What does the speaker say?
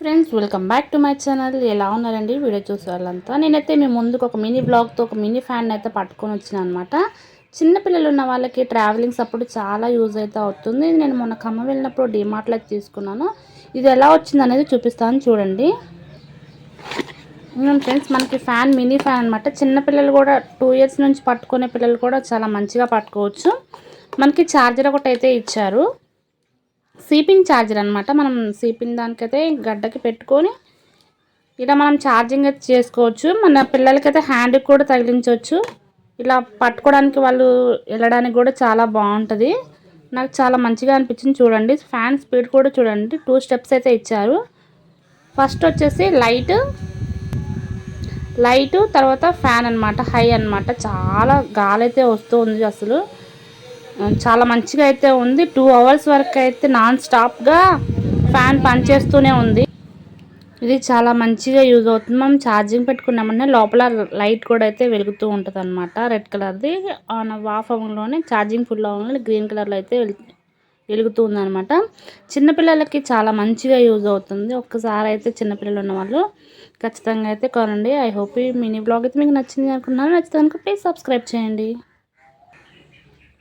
Friends welcome back to my channel. ఎలా ఉన్నారండి? Video చూసే వాళ్ళంతా. నేనైతే మీ ముందుకు ఒక మినీ బ్లాగ్తో ఒక మినీ ఫ్యాన్ అయితే పట్టుకొని వచ్చిన అనమాట చిన్నపిల్లలు ఉన్న వాళ్ళకి ట్రావెలింగ్స్ అప్పుడు చాలా యూజ్ అయితే అవుతుంది. నేను మొన్న ఖమ్మం వెళ్ళినప్పుడు డిమార్ట్లో అయితే తీసుకున్నాను. ఇది ఎలా వచ్చింది అనేది చూపిస్తాను. చూడండి. ఫ్రెండ్స్ మనకి ఫ్యాన్ మినీ ఫ్యాన్ అనమాట చిన్నపిల్లలు కూడా టూ ఇయర్స్ నుంచి పట్టుకునే పిల్లలు కూడా చాలా మంచిగా పట్టుకోవచ్చు. మనకి ఛార్జర్ ఒకటి అయితే ఇచ్చారు. సీపింగ్ ఛార్జర్ అనమాట మనం సీపింగ్ దానికైతే గడ్డకి పెట్టుకొని ఇలా మనం ఛార్జింగ్ అయితే చేసుకోవచ్చు. మన పిల్లలకైతే హ్యాండ్కి కూడా తగిలించవచ్చు. ఇలా పట్టుకోవడానికి వాళ్ళు వెళ్ళడానికి కూడా చాలా బాగుంటుంది. నాకు చాలా మంచిగా అనిపించింది చూడండి. ఫ్యాన్ స్పీడ్ కూడా చూడండి. టూ స్టెప్స్ అయితే ఇచ్చారు. ఫస్ట్ వచ్చేసి లైట్ లైట్ తర్వాత ఫ్యాన్ అనమాట హై అనమాట చాలా గాలి అయితే వస్తూ ఉంది అసలు. చాలా మంచిగా అయితే ఉంది. టూ అవర్స్ వరకు అయితే నాన్ స్టాప్గా ఫ్యాన్ పనిచేస్తూనే ఉంది. ఇది చాలా మంచిగా యూజ్ అవుతుంది. మనం ఛార్జింగ్ పెట్టుకున్నామంటే లోపల లైట్ కూడా అయితే వెలుగుతూ ఉంటుంది అనమాట రెడ్ కలర్ది ఆన్ ఆఫ్ అవ్వడంలోనే ఛార్జింగ్ ఫుల్ అవ్వడంలో గ్రీన్ కలర్లో అయితే వెలుగుతూ ఉందనమాట చిన్నపిల్లలకి చాలా మంచిగా యూజ్ అవుతుంది. ఒక్కసారి అయితే చిన్నపిల్లలు ఉన్న వాళ్ళు ఖచ్చితంగా అయితే కొనండి. ఐ హోప్ ఈ మినీ బ్లాగ్ అయితే మీకు నచ్చింది అనుకున్నాను నచ్చితే కనుక ప్లీజ్ సబ్స్క్రైబ్ చేయండి.